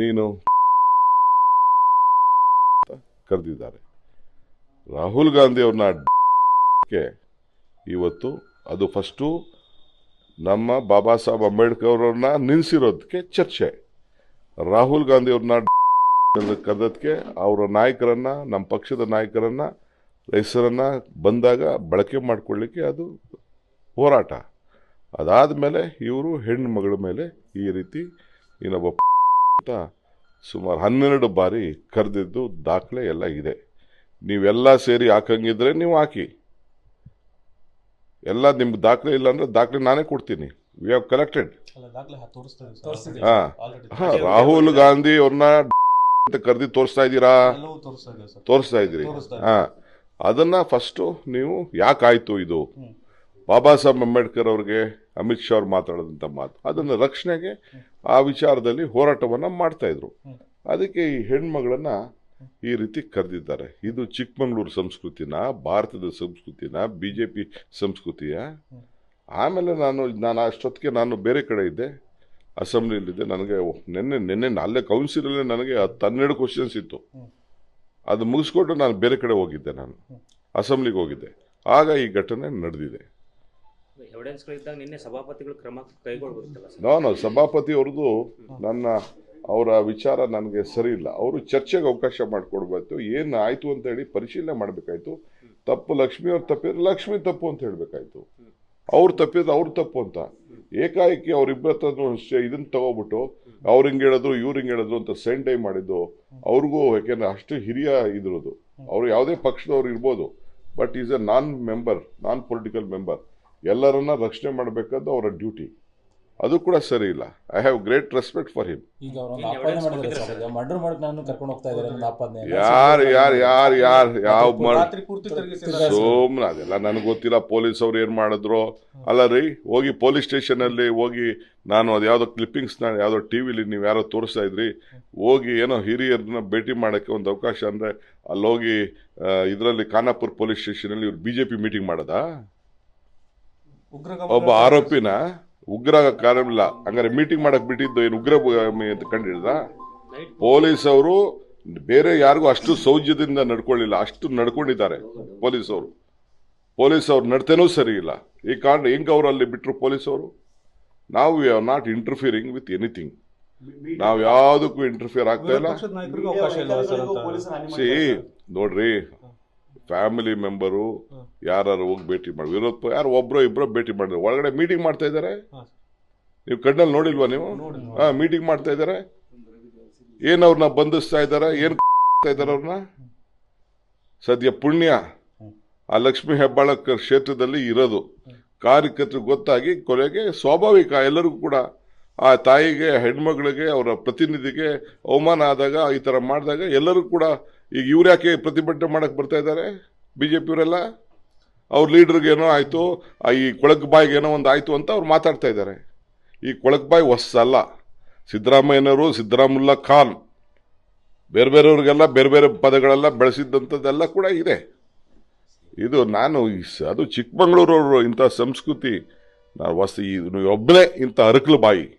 ನೀನು ಕರೆದಿದ್ದಾರೆ. ರಾಹುಲ್ ಗಾಂಧಿ ಅವ್ರನ್ನ ಇವತ್ತು ಅದು ಫಸ್ಟು ನಮ್ಮ ಬಾಬಾ ಸಾಹೇಬ್ ಅಂಬೇಡ್ಕರ್ ಅವರನ್ನ ನಿಲ್ಲಿಸಿರೋದಕ್ಕೆ ಚರ್ಚೆ. ರಾಹುಲ್ ಗಾಂಧಿ ಅವ್ರನ್ನ ಕರೆದಕ್ಕೆ ಅವರ ನಾಯಕರನ್ನ, ನಮ್ಮ ಪಕ್ಷದ ನಾಯಕರನ್ನ, ಹೆಸರನ್ನ ಬಂದಾಗ ಬಳಕೆ ಮಾಡಿಕೊಳ್ಳಿಕ್ಕೆ ಅದು ಹೋರಾಟ. ಅದಾದ ಮೇಲೆ ಇವರು ಹೆಣ್ಣು ಮಗಳ ಮೇಲೆ ಈ ರೀತಿ ಇನ್ನೊಬ್ಬ ಅಂತ ಸುಮಾರು ಹನ್ನೆರಡು ಬಾರಿ ಕರೆದಿದ್ದು ದಾಖಲೆ ಎಲ್ಲ ಇದೆ. ನೀವೆಲ್ಲ ಸೇರಿ ಹಾಕಂಗಿದ್ರೆ ನೀವು ಹಾಕಿ. ಎಲ್ಲ ನಿಮ್ಗೆ ದಾಖಲೆ ಇಲ್ಲ ಅಂದ್ರೆ ದಾಖಲೆ ನಾನೇ ಕೊಡ್ತೀನಿ. ವಿ ಹ್ಯಾವ್ ಕಲೆಕ್ಟೆಡ್ ಹಾ- ರಾಹುಲ್ ಗಾಂಧಿ ಅವ್ರನ್ನ ಅಂತ ಕರೆದಿ ತೋರಿಸ್ತಾ ಇದ್ದೀರಾ? ತೋರಿಸ್ತಾ ಇದೆ ಸರ್. ತೋರಿಸ್ತಾ ಇದ್ದೀರಿ. ಹಾಂ. ಅದನ್ನ ಫಸ್ಟು ನೀವು ಯಾಕಾಯ್ತು ಇದು. ಬಾಬಾ ಸಾಹೇಬ್ ಅಂಬೇಡ್ಕರ್ ಅವ್ರಿಗೆ ಅಮಿತ್ ಶಾ ಅವ್ರು ಮಾತಾಡಿದಂಥ ಮಾತು. ಅದನ್ನ ರಕ್ಷಣೆಗೆ ಆ ವಿಚಾರದಲ್ಲಿ ಹೋರಾಟವನ್ನ ಮಾಡ್ತಾ ಇದ್ರು. ಅದಕ್ಕೆ ಈ ಹೆಣ್ಮಗಳನ್ನ ಈ ರೀತಿ ಕರೆದಿದ್ದಾರೆ. ಇದು ಚಿಕ್ಕಮಂಗ್ಳೂರು ಸಂಸ್ಕೃತಿನ, ಭಾರತದ ಸಂಸ್ಕೃತಿನ ಬಿ ಜೆ ಪಿ ಸಂಸ್ಕೃತಿಯ. ಆಮೇಲೆ ನಾನು ನಾನು ಅಷ್ಟೊತ್ತಿಗೆ ನಾನು ಬೇರೆ ಕಡೆ ಇದ್ದೆ. ಅಸೆಂಬ್ಲಿಯಲ್ಲಿದ್ದೆ. ನನಗೆ ನಿನ್ನೆ ನಿನ್ನೆ ಅಲ್ಲೇ ಕೌನ್ಸಿಲಲ್ಲೇ ನನಗೆ ಹತ್ತು ಹನ್ನೆರಡು ಕ್ವಶನ್ಸ್ ಇತ್ತು. ಅದು ಮುಗಿಸ್ಕೊಂಡು ನಾನು ಬೇರೆ ಕಡೆ ಹೋಗಿದ್ದೆ ನಾನು. ಅಸೆಂಬ್ಲಿಗೆ ಹೋಗಿದ್ದೆ. ಆಗ ಈ ಘಟನೆ ನಡೆದಿದೆ. ಎವಿಡೆನ್ಸ್ಗಳಿದ್ದಾಗ ನಿನ್ನೆ ಸಭಾಪತಿಗಳು ಕ್ರಮ ಕೈಗೊಳ್ಬೇಕಿತ್ತಲ್ಲ ಸರ್. ನಾನು ಸಭಾಪತಿ ಅವ್ರದ್ದು ನನ್ನ ಅವರ ವಿಚಾರ ನನಗೆ ಸರಿ ಇಲ್ಲ. ಅವರು ಚರ್ಚೆಗೆ ಅವಕಾಶ ಮಾಡಿಕೊಡ್ಬೇಕು. ಏನು ಆಯಿತು ಅಂತ ಹೇಳಿ ಪರಿಶೀಲನೆ ಮಾಡಬೇಕಾಯ್ತು. ತಪ್ಪು ಲಕ್ಷ್ಮಿ ಅವ್ರು ತಪ್ಪಿದ್ರೆ ಲಕ್ಷ್ಮಿ ತಪ್ಪು ಅಂತ ಹೇಳಬೇಕಾಯ್ತು. ಅವ್ರು ತಪ್ಪಿದ್ರೆ ಅವ್ರ ತಪ್ಪು ಅಂತ. ಏಕಾಏಕಿ ಅವ್ರಿಬ್ಬರತ್ರ ಇದನ್ನ ತಗೋಬಿಟ್ಟು ಅವ್ರು ಹಿಂಗೆ ಹೇಳಿದ್ರು, ಇವ್ರು ಹಿಂಗೆ ಹೇಳಿದ್ರು ಅಂತ ಸೆಂಡ್ ಟೈಮ್ ಮಾಡಿದ್ದು. ಅವ್ರಿಗೂ ಯಾಕೆಂದ್ರೆ ಅಷ್ಟು ಹಿರಿಯ ಇದ್ರದು ಅವ್ರು ಯಾವುದೇ ಪಕ್ಷದವ್ರು ಇರ್ಬೋದು. But is a non member non political member ಎಲ್ಲರನ್ನ ರಕ್ಷಣೆ ಮಾಡಬೇಕಾದ ಅವರ ಡ್ಯೂಟಿ. ಅದು ಕೂಡ ಸರಿ ಇಲ್ಲ. I have great respect for him ನಾನು ಯಾರು ಯಾರು ಯಾರು ಯಾರು ಯಾವ ಸೋಮ್ನ ಅದೆಲ್ಲ ನನಗೆ ಗೊತ್ತಿಲ್ಲ. ಪೊಲೀಸ್ ಅವ್ರು ಏನ್ ಮಾಡಿದ್ರು? ಅಲ್ಲ ರೀ ಹೋಗಿ ಪೊಲೀಸ್ ಸ್ಟೇಷನ್ ಅಲ್ಲಿ ಹೋಗಿ ನಾನು ಅದು ಯಾವ್ದೋ ಕ್ಲಿಪ್ಪಿಂಗ್ಸ್ ಯಾವುದೋ ಯಾವ್ದೋ ಟಿವಿಲಿ ನೀವು ಯಾರೋ ತೋರಿಸ್ತಾ ಇದ್ರಿ. ಹೋಗಿ ಏನೋ ಹಿರಿಯರನ್ನ ಭೇಟಿ ಮಾಡಕ್ಕೆ ಒಂದು ಅವಕಾಶ ಅಂದ್ರೆ ಅಲ್ಲಿ ಹೋಗಿ ಇದರಲ್ಲಿ ಖಾನಾಪುರ್ ಪೊಲೀಸ್ ಸ್ಟೇಷನ್ ಅಲ್ಲಿ ಇವ್ರು ಬಿಜೆಪಿ ಮೀಟಿಂಗ್ ಮಾಡದಾ? ಒಬ್ಬ ಆರೋಪಿನ ಉಗ್ರ ಕಾರಣ ಹಂಗಾರೆ ಮೀಟಿಂಗ್ ಮಾಡಕ್ ಬಿಟ್ಟಿದ್ದು ಏನು ಉಗ್ರ ಅಂತ ಕಂಡಿಡ್ದ ಪೊಲೀಸ್ ಅವರು ಬೇರೆ ಯಾರಿಗೂ ಅಷ್ಟು ಸೌಜ್ಯದಿಂದ ನಡ್ಕೊಳ್ಳಿಲ್ಲ. ಅಷ್ಟು ನಡ್ಕೊಂಡಿದ್ದಾರೆ ಪೊಲೀಸ್ ಅವರು. ಪೊಲೀಸ್ ಅವ್ರು ನಡ್ತೇನೂ ಸರಿ ಇಲ್ಲ. ಈ ಕಾರಣ ಹೆಂಗ್ ಅವ್ರು ಅಲ್ಲಿ ಬಿಟ್ರು ಪೊಲೀಸ್ ಅವರು? ನಾವು we are not interfering with anything ನಾವು ಯಾವುದಕ್ಕೂ ಇಂಟರ್ಫಿಯರ್ ಆಗ್ತಾ ಇಲ್ಲ. ಸಿ ನೋಡ್ರಿ ಫ್ಯಾಮಿಲಿ ಮೆಂಬರು ಯಾರು ಹೋಗಿ ಭೇಟಿ ಮಾಡಿ ವಿರೋಧ ಯಾರು ಒಬ್ರು ಇಬ್ರು ಭೇಟಿ ಮಾಡಿದ್ರು. ಒಳಗಡೆ ಮೀಟಿಂಗ್ ಮಾಡ್ತಾ ಇದ್ದಾರೆ ನೀವು ಕಣ್ಣಲ್ಲಿ ನೋಡಿಲ್ವಾ ನೀವು? ಹಾ ಮೀಟಿಂಗ್ ಮಾಡ್ತಾ ಇದ್ದಾರೆ ಏನ್ ಅವ್ರನ್ನ ಬಂಧಿಸ್ತಾ ಇದ್ದಾರೆ ಏನ್ ಇದ್ದಾರೆ ಅವ್ರನ್ನ ಸದ್ಯ ಪುಣ್ಯ. ಆ ಲಕ್ಷ್ಮೀ ಹೆಬ್ಬಾಳಕರ್ ಕ್ಷೇತ್ರದಲ್ಲಿ ಇರೋದು. ಕಾರ್ಯಕರ್ತರಿಗೆ ಗೊತ್ತಾಗಿ ಕೊಲೆಗೆ ಸ್ವಾಭಾವಿಕ ಎಲ್ಲರಿಗೂ ಕೂಡ ಆ ತಾಯಿಗೆ, ಹೆಣ್ಮಗಳಿಗೆ, ಅವರ ಪ್ರತಿನಿಧಿಗೆ ಅವಮಾನ ಆದಾಗ, ಈ ತರ ಮಾಡಿದಾಗ ಎಲ್ಲರೂ ಕೂಡ ಈಗ ಇವ್ರು ಯಾಕೆ ಪ್ರತಿಭಟನೆ ಮಾಡಕ್ ಬರ್ತಾ ಇದ್ದಾರೆ? ಬಿಜೆಪಿಯವರೆಲ್ಲ? ಅವ್ರ ಲೀಡರ್ಗೆ ಏನೋ ಆಯ್ತು ಈ ಕೊಳಕ್ ಬಾಯಿಗೆ ಏನೋ ಒಂದು ಆಯ್ತು ಅಂತ ಅವ್ರು ಮಾತಾಡ್ತಾ ಇದ್ದಾರೆ. ಈ ಕೊಳಕ್ ಬಾಯಿ ಹೊಸಲ್ಲ ಸಿದ್ದರಾಮಯ್ಯನವರು, ಸಿದ್ದರಾಮುಲ್ಲಾ ಖಾನ್, ಬೇರೆ ಬೇರೆಯವ್ರಿಗೆಲ್ಲ ಬೇರೆ ಬೇರೆ ಪದಗಳೆಲ್ಲ ಬೆಳೆಸಿದ್ದಂಥದ್ದೆಲ್ಲ ಕೂಡ ಇದೆ. ಇದು ನಾನು ಅದು ಚಿಕ್ಕಮಗಳೂರವರು ಇಂಥ ಸಂಸ್ಕೃತಿ ನಾನು ವಸ್ತು ಒಬ್ಬನೇ ಇಂಥ ಅರಕಲು ಬಾಯಿ.